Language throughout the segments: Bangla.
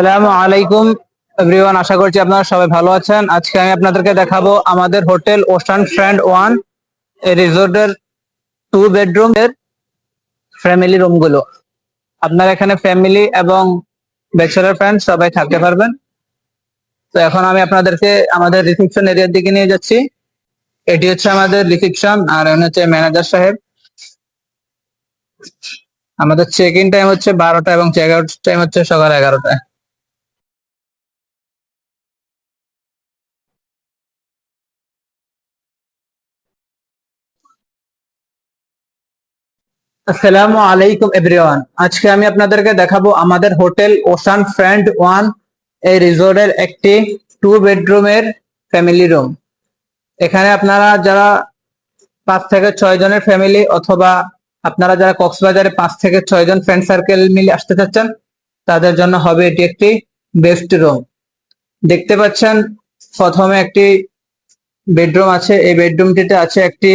সালামু আলাইকুম এভরিওয়ান আশা করছি আপনারা সবাই ভালো আছেন। আজকে আমি আপনাদেরকে দেখাবো আমাদের হোটেল ওশান ফ্রেন্ড ওয়ান, এই রিসোর্টের টু বেডরুম এর ফ্যামিলি রুমগুলো। আপনারা এখানে ফ্যামিলি এবং ব্যাচেলার ফ্রেন্ড সবাই থাকতে পারবেন। তো এখন আমি আপনাদেরকে আমাদের রিসেপশন এরিয়ার দিকে নিয়ে যাচ্ছি। এটি হচ্ছে আমাদের রিসেপশন আর হচ্ছে ম্যানেজার সাহেব। আমাদের চেক ইন টাইম হচ্ছে বারোটা এবং চেক আউট টাইম হচ্ছে সকাল এগারোটায়। আসসালামু আলাইকুম এভরিওয়ান। আজকে আমি আপনাদেরকে দেখাবো আমাদের হোটেল ওশান ফ্রেন্ড ওয়ান এই রিসোর্টের একটি টু বেডরুমের ফ্যামিলি রুম এখানে আপনারা যারা পাঁচ থেকে ছয় জনের ফ্যামিলি অথবা আপনারা যারা কক্সবাজারে পাঁচ থেকে ছয় জন ফ্রেন্ড সার্কেল মিলে আসতে চাচ্ছেন, তাদের জন্য হবে এটি একটি বেস্ট রুম দেখতে পাচ্ছেন প্রথমে একটি বেডরুম আছে। এই বেডরুমটিতে আছে একটি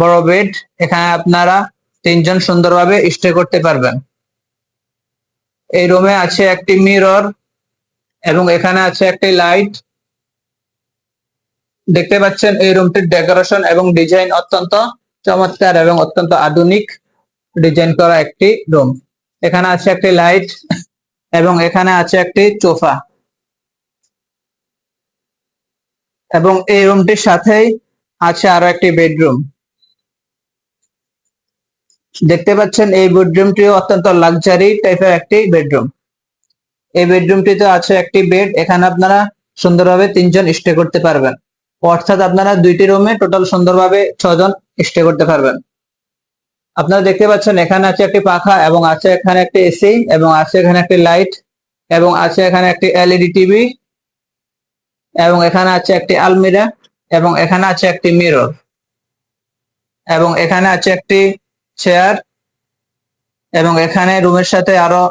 বড় বেড এখানে আপনারা তিনজন সুন্দরভাবে স্টে করতে পারবেন। এই রুমে আছে একটি মিরর এবং এখানে আছে একটি লাইট দেখতে পাচ্ছেন এই রুমটির ডেকোরেশন এবং ডিজাইন অত্যন্ত চমৎকার এবং অত্যন্ত আধুনিক। ডিজাইন করা একটি রুম এখানে আছে একটি লাইট এবং এখানে আছে একটি সোফা এবং এই রুমটির সাথেই আছে আরও একটি বেডরুম দেখতে পাচ্ছেন, এই বেডরুমটি অত্যন্ত লাক্সারি টাইপের একটি বেডরুম। এই বেডরুমটিতে আছে একটি বেড এখানে আপনারা সুন্দরভাবে তিনজন স্টে করতে পারবেন। অর্থাৎ আপনারা দুইটি রুমে টোটাল সুন্দরভাবে ছজন স্টে করতে পারবেন। আপনারা দেখতে পাচ্ছেন, এখানে আছে একটি পাখা এবং আছে এখানে একটি এসি এবং আছে এখানে একটি লাইট এবং আছে এখানে একটি এলইডি টিভি এবং এখানে আছে একটি আলমিরা এবং এখানে আছে একটি মিরর এবং এখানে আছে একটি চেয়ার এবং এখানে রুমের সাথে আরও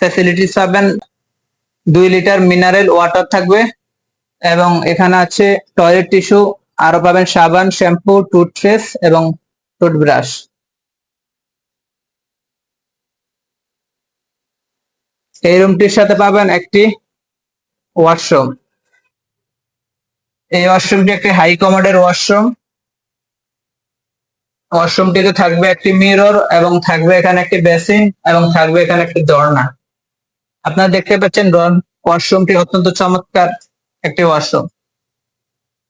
ফ্যাসিলিটিস পাবেন। দুই লিটার মিনারেল ওয়াটার থাকবে এবং এখানে আছে টয়লেট টিস্যু আরও পাবেন সাবান শ্যাম্পু টুথপেস্ট এবং টুথব্রাশ এই রুমটির সাথে পাবেন একটি ওয়াশরুম এই ওয়াশরুমটি একটি হাই কমোডের ওয়াশরুম ওয়াশরুমটিতে থাকবে একটি মিরর এবং থাকবে এখানে একটি বেসিন এবং থাকবে এখানে একটি দরনা। আপনারা দেখতে পাচ্ছেন ওয়াশরুমটি অত্যন্ত চমৎকার একটি ওয়াশরুম।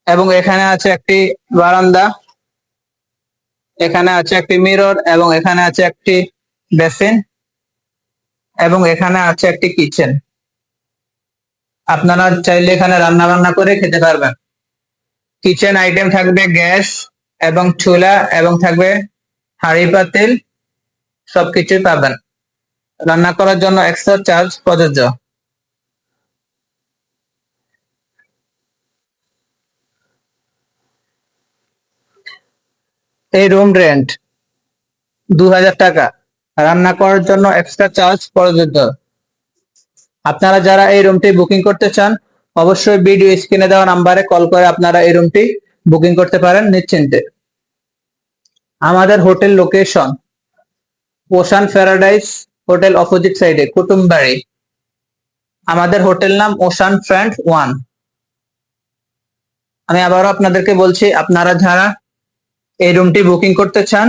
এবং এখানে আছে একটি বারান্দা, এখানে আছে একটি মিরর এবং এখানে আছে একটি বেসিন এবং এখানে আছে একটি কিচেন। আপনারা চাইলে এখানে রান্না বান্না করে খেতে পারবেন। কিচেন আইটেম থাকবে গ্যাস এবং চুলা এবং থাকবে হাঁড়ি, পাতিল সবকিছুই পাবেন। রান্না করার জন্য এক্সট্রা চার্জ প্রযোজ্য। এই রুম রেন্ট দু হাজার টাকা। রান্না করার জন্য এক্সট্রা চার্জ প্রযোজ্য। আপনারা যারা এই রুমটি বুকিং করতে চান, অবশ্যই ভিডিও স্ক্রিনে দেওয়া নাম্বারে কল করে আপনারা এই রুমটি বুকিং করতে পারেন নিশ্চিন্তে। আমাদের hotel location ocean paradise hotel opposite সাইডে কুটুমবাড়ি। আমাদের হোটেল নাম ওশান ফ্রেন্ড ওয়ান। আমি আবারও আপনাদেরকে বলছি, আপনারা যারা এই রুমটি বুকিং করতে চান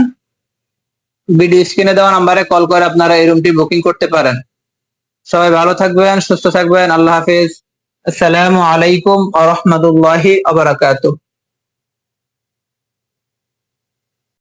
ভিডিও স্ক্রিনে দেওয়া নাম্বারে কল করে আপনারা এই রুমটি বুকিং করতে পারেন। সবাই ভালো থাকবেন, সুস্থ থাকবেন, আল্লাহ হাফিজ। আসসালামু আলাইকুম আ রহমতুল্লাহি আবরাকাতুহ